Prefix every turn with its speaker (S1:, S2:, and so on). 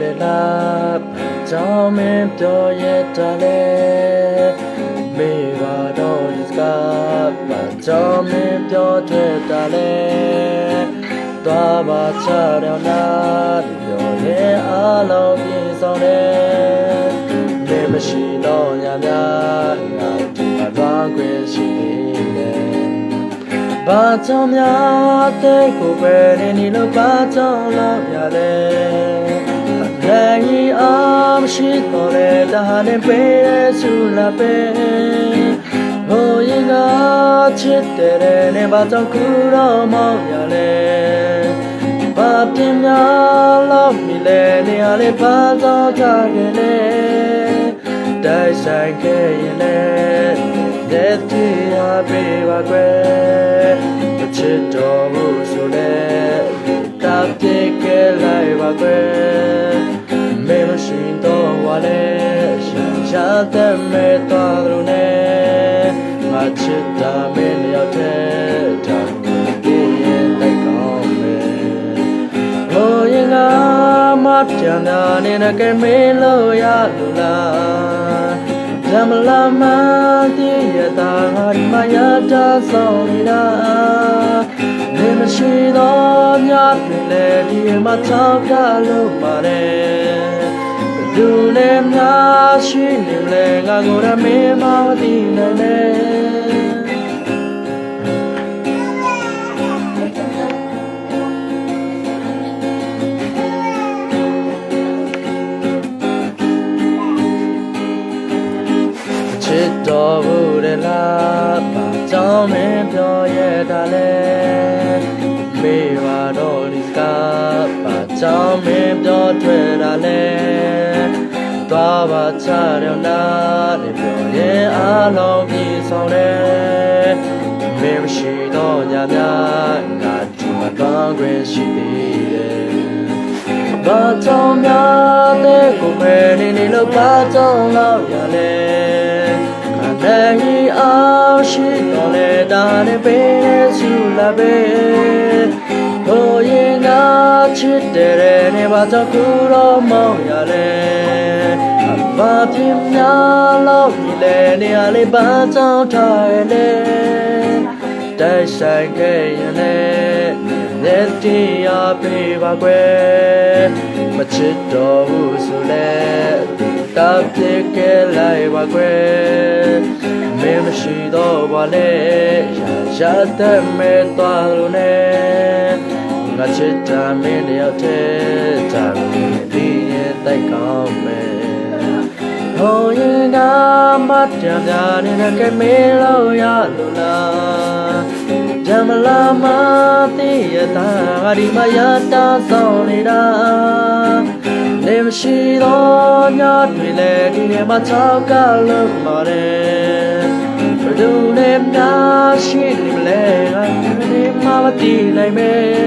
S1: တဲ့လားကြောင်းမင်းပြောရတာလေမေပါတော့ဒီစကားပါကြောင်းမင်းပြောတဲ့တာလေသွားပါချတော့နာပြောရဲ့အားလုံးပြည့်စုံတယ်နေမရှိတော့ညများ ဘာကြောင့်များတဲ့ကိုပဲနေနေလို့ဘာကြောင့်လောက်ရလဲလည်းအားမရှိတော့လေဒါနဲ့ပဲဆူလာပဲဟိုရင်ကချစ်တဲ့နဲ့ဘာကြောင့်ကူတော့မောင်းရလဲဘာပြင်းများလောက်မိလဲနေရလေဘာကြောင့်ကြခဲ့လဲတိုက်ဆိုင်ခဲ့ရင်လဲတဲ့တရားပေးပါကွယ်မ ချစ်တော်ဘူးဆိုလဲတာပြေခဲ့လိုက်ပါကွယ်မေမရှိတော့ဝါလဲရှာရှာတဲ့မဲ့တော်လို့နဲ့ငါချစ်တာမင်းလျောက်တဲ့တာကိုရင်လိုက်ကောင်းမယ်ဟိုရင်ကမပြန်တာနေနဲ့ကဲမေးလို့ရလို့လား ဇမလာမတီးရတာငါဒီမှာရတာဆောင်နေတာနေမရှိတော့ညတွင်လေဒီမှာချောက်ကလို့ပါတယ်ဘယ်သူနဲ့များရှိနေမလဲငါကိုယ်ရမေးမသိနိုင်နဲ့ မင်းပြောရတာလဲမေးပါတော့ဒီစကားဘာကြောင့်မင်းပြောထွက်တာလဲသွားပါချတယ်နာတဲ့ပြောရင်အားလုံးပြေဆောင်တယ်မင်းမရှိတော့ညများငါဒီမှာတော့ခွင့်ရှိသေးတယ်ဘာကြောင့်များတဲ့ကိုပဲနေနေလို့ဘာကြောင့်လောက်ရလဲခန္ဓာကြီးအောင်ရှိတော်လဲဒါ နဲ့ပဲဆူလာပဲဟိုရင်ကချစ်တဲ့နေဘာကြောင့်ကူတော့မောင်းရလဲဘာဖြစ်များလို့ဒီလဲနေရလေဘာကြောင့်ထားရလဲတိုက်ဆိုင်ခဲ့ရင်လည်းလက်တရားပေးပါကွယ်မချစ်တော်ဘူးဆိုလဲတပ်ပြစ်ခဲ့လိုက်ပါကွယ်မင်းမရှိတော့ပါလေ ရာရာတဲ့မဲ့သွားလို့နဲ့ငါချစ်တာမင်းတယောက်တည်းတာဒီရင်တိုက်ကောင်းမယ်ဟိုရင်ကမတန်တာနဲ့ကဲမေးလို့ရလို့လားဂျမလာမသိရတာငါဒီမှာရတာဆောင်နေတာနေမရှိတော့ညတွေလေဒီနေ့မှာချောက်ကလုံးမာတယ်ဘယ်သူနဲ့များရှိနေ မလဲငါဒီမှာမသိနိုင်မယ်